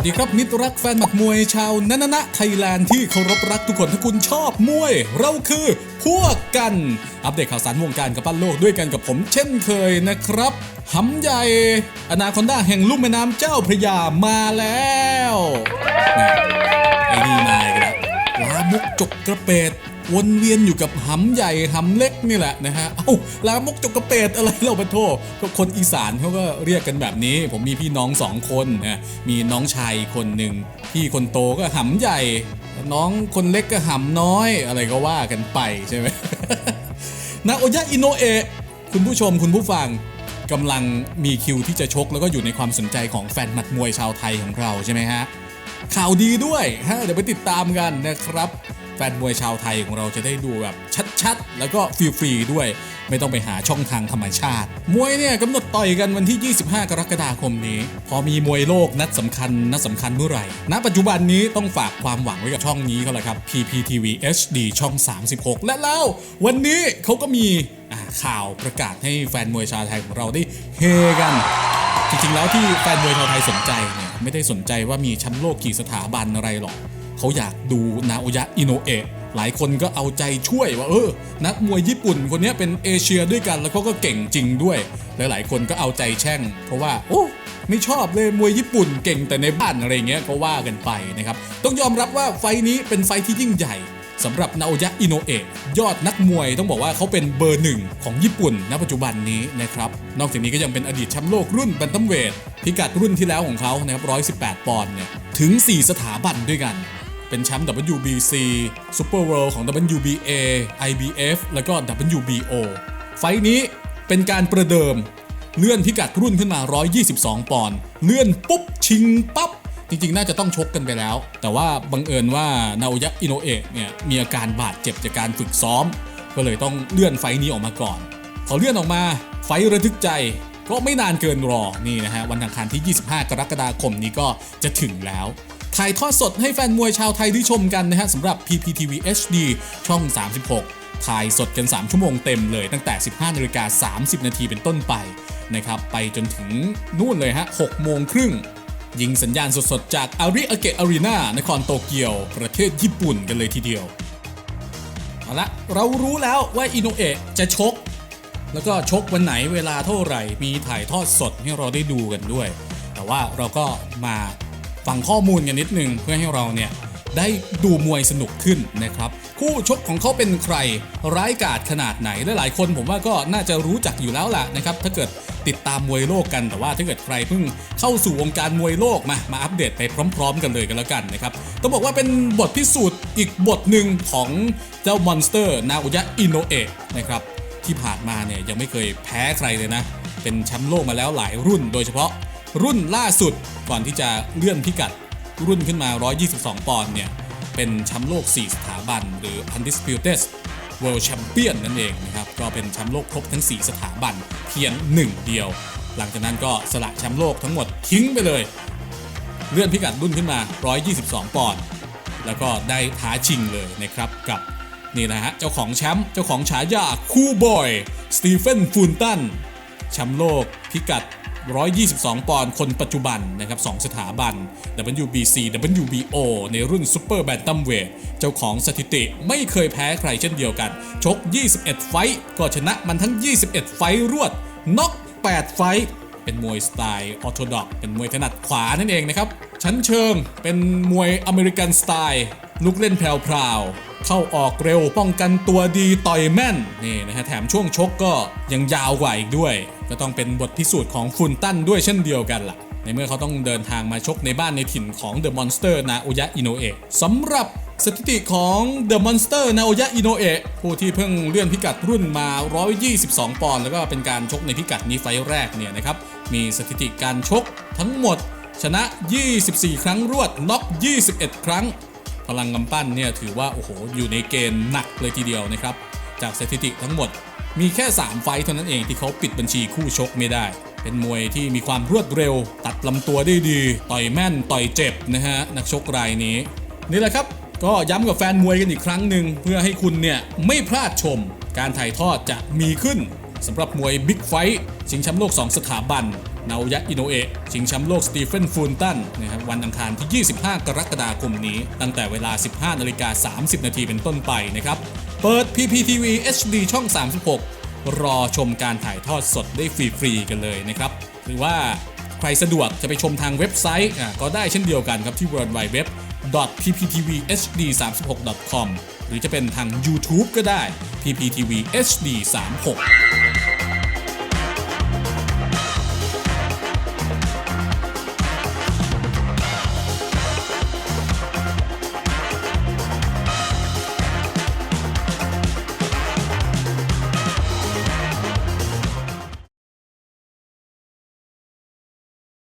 วัสดีครับมิตรรักแฟนหมัดมวยชาวนันนะไทยแลนด์ที่เคารพรักทุกคนถ้าคุณชอบมวย เราคือพวกกัน อัปเดตข่าวสารวงการกับปั้นโลกด้วยกันกับผมเช่นเคยนะครับหำใหญ่ อนาคอนด้าแห่งลุ่มแม่น้ำเจ้าพระยามาแล้วไอ้นี่มาอีกแล้วลามกจกกระเปด วนเวียนอยู่กับหำใหญ่หำเล็กนี่แหละนะฮะ เอ้าลามกจกกระเปดอะไรเราปะโทษก็คนอีสานเขาก็เรียกกันแบบนี้ ผมมีพี่น้องสองคนนะมีน้องชายคนหนึ่งพี่คนโตก็หำใหญ่ น้องคนเล็กก็หำน้อยอะไรก็ว่ากันไปใช่ไหมนาโอยะอิโนเอะคุณผู้ชมคุณผู้ฟังกำลังมีคิวที่จะชกแล้วก็อยู่ในความสนใจของแฟนหมัดมวยชาวไทยของเราใช่ไหมฮะข่าวดีด้วยฮะเดี๋ยวไปติดตามกันนะครับ ฟนมวยชาวไทยของเราจะได้ดูแบบชัดๆ แล้วก็ฟรีๆด้วย ไม่ต้องไปหาช่องทางธรรมชาติ มวยเนี่ยกำหนดต่อยกันวันที่ 25 กรกฎาคมนี้ พอมีมวยโลกนัดสำคัญนัดสำคัญเมื่อไหร่ ณ ปัจจุบันนี้ต้องฝากความหวังไว้กับช่องนี้เขาแหละครับ PPTV HD ช่อง 36 และแล้ว วันนี้เขาก็มีข่าวประกาศให้แฟนมวยชาวไทยของเราได้เฮกันจริงๆแล้วที่แฟนมวยชาวไทยสนใจเนี่ยไม่ได้สนใจว่ามีแชมป์โลกกี่สถาบันอะไรหรอก เขาอยากดูนาโอยะอิโนเอะหลายคนก็เอาใจช่วยว่าเออ นักมวยญี่ปุ่นคนนี้เป็นเอเชียด้วยกันแล้วเขาก็เก่งจริงด้วย หลายๆคนก็เอาใจแช่ง เพราะว่าโอ้ไม่ชอบเลยมวยญี่ปุ่นเก่งแต่ในบ้านอะไรเงี้ยก็ว่ากันไปนะครับ ต้องยอมรับว่าไฟนี้เป็นไฟที่ยิ่งใหญ่สำหรับนาโอยะอิโนเอะยอดนักมวยต้องบอกว่าเขาเป็นเบอร์หนึ่งของญี่ปุ่นณปัจจุบันนี้นะครับ นอกจากนี้ก็ยังเป็นอดีตแชมป์โลกรุ่นแบนตัมเวทพิกัดรุ่นที่แล้วของเขานะครับ118 ปอนด์เนี่ยถึง 4 สถาบันด้วยกัน เป็นแชมป์ WBC Super World ของ WBA IBF แล้วก็ WBO ไฟท์นี้เป็นการประเดิม เลื่อนพิกัดรุ่นขึ้นมา 122 ปอนด์เลื่อนปุ๊บ ชิงปั๊บ จริงๆ น่าจะต้องชกกันไปแล้ว แต่ว่าบังเอิญว่านาโอยะอิโนเอะเนี่ยมีอาการบาดเจ็บจากการฝึกซ้อม ก็เลยต้องเลื่อนไฟท์นี้ออกมาก่อน พอเลื่อนออกมาไฟระทึกใจก็ไม่นานเกินรอ นี่นะฮะ วันอังคารที่ 25 กรกฎาคมนี้ก็จะถึงแล้ว ถ่ายทอดสดให้แฟนมวยชาวไทยได้ชมกันนะฮะสำหรับ PPTV HD ช่อง 36 ถ่ายสดกัน 3 ชั่วโมงเต็มเลยตั้งแต่ 15นาฬิกา30 นาทีเป็นต้นไปนะครับไปจนถึงนู่นเลยฮะ6โมงครึ่งยิงสัญญาณสดๆ จากอาริอาเกะอารีนานครโตเกียว ประเทศญี่ปุ่นกันเลยทีเดียว เอาละเรารู้แล้วว่าอินโนเอะจะชก แล้วก็ชกวันไหนเวลาเท่าไหร่ มีถ่ายทอดสดให้เราได้ดูกันด้วย แต่ว่าเราก็มา ฟังข้อมูลกันนิดนึงเพื่อให้เราเนี่ยได้ดูมวยสนุกขึ้นนะครับ คู่ชกของเขาเป็นใครร้ายกาจขนาดไหนและหลายคนผมว่าก็น่าจะรู้จักอยู่แล้วล่ะนะครับ ถ้าเกิดติดตามมวยโลกกันแต่ว่าถ้าเกิดใครเพิ่งเข้าสู่วงการมวยโลกมามาอัปเดตไปพร้อม ๆ กันเลยกันแล้วกันนะครับต้องบอกว่าเป็นบทพิสูจน์อีกบทหนึ่งของเจ้ามอนสเตอร์นาโอยะอินโนเอะนะครับที่ผ่านมาเนี่ยยังไม่เคยแพ้ใครเลยนะ เป็นแชมป์โลกมาแล้วหลายรุ่น โดยเฉพาะรุ่นล่าสุด ก่อนที่จะเลื่อนพิกัดรุ่นขึ้นมา 122 ปอนด์เนี่ย เป็นแชมป์โลก 4 สถาบัน หรือ Undisputed World Champion นั่นเองนะครับ ก็เป็นแชมป์โลกครบทั้ง 4 สถาบันเพียงหนึ่งเดียว หลังจากนั้นก็สละแชมป์โลกทั้งหมดทิ้งไปเลย เลื่อนพิกัดรุ่นขึ้นมา 122 ปอนด์แล้วก็ได้ท้าชิงเลยนะครับกับนี่นะฮะ เจ้าของแชมป์เจ้าของฉายาคู่บอย สตีเฟนฟูนตันแชมป์โลกพิกัด 122 ปอนด์คนปัจจุบันนะครับ2สถาบัน WBC WBO ในรุ่นซูเปอร์แบนตัมเวทเจ้าของสถิติไม่เคยแพ้ใครเช่นเดียวกัน ชก 21 ไฟต์ก็ชนะมันทั้ง 21 ไฟต์รวดน็อก8 ไฟต์เป็นมวยสไตล์ออโธดอกเป็นมวยถนัดขวานั่นเองนะครับ ชั้นเชิงเป็นมวยอเมริกันสไตล์ลุกเล่นแพรวๆเข้าออกเร็วป้องกันตัวดีต่อยแม่นนี่นะฮะแถมช่วงชกก็ยังยาวกว่าอีกด้วย ก็ต้องเป็นบทพิสูจน์ของฟุนตันด้วยเช่นเดียวกันล่ะ ในเมื่อเขาต้องเดินทางมาชกในบ้านในถิ่นของ The Monster นาโอยะอิโนเอะสำหรับสถิติของ The Monster นาโอยะอิโนเอะผู้ที่เพิ่งเลื่อนพิกัดรุ่นมา 122 ปอนด์แล้วก็เป็นการชกในพิกัดนี้ไฟแรกเนี่ยนะครับ มีสถิติการชกทั้งหมด ชนะ 24 ครั้งรวดน็อก 21 ครั้ง พลังกำปั้นเนี่ยถือว่า โอ้โห อยู่ในเกณฑ์หนักเลยทีเดียวนะครับ จากสถิติทั้งหมด มีแค่ 3 ไฟท์เท่านั้นเองที่เขาปิดบัญชีคู่ชกไม่ได้ เป็นมวยที่มีความรวดเร็ว ตัดลำตัวได้ดี ต่อยแม่นต่อยเจ็บนะฮะนักชกรายนี้ นี่แหละครับก็ย้ำกับแฟนมวยกันอีกครั้งหนึ่งเพื่อให้คุณเนี่ยไม่พลาดชม การถ่ายทอดจะมีขึ้นสำหรับมวยบิ๊กไฟท์ชิงแชมป์โลก 2 สถาบัน นาวยะอิโนเอะชิงแชมป์โลกสตีเฟนฟูลตันนะครับวันอังคารที่ 25 กรกฎาคมนี้ ตั้งแต่เวลา 15นาฬิกา30 นาทีเป็นต้นไปนะครับ เปิด PPTV HD ช่อง 36 รอชมการถ่ายทอดสดได้ฟรีๆกันเลยนะครับ หรือว่าใครสะดวกจะไปชมทางเว็บไซต์ก็ได้เช่นเดียวกันครับที่ www.pptvhd36.com หรือจะเป็นทาง YouTube ก็ได้ PPTV HD 36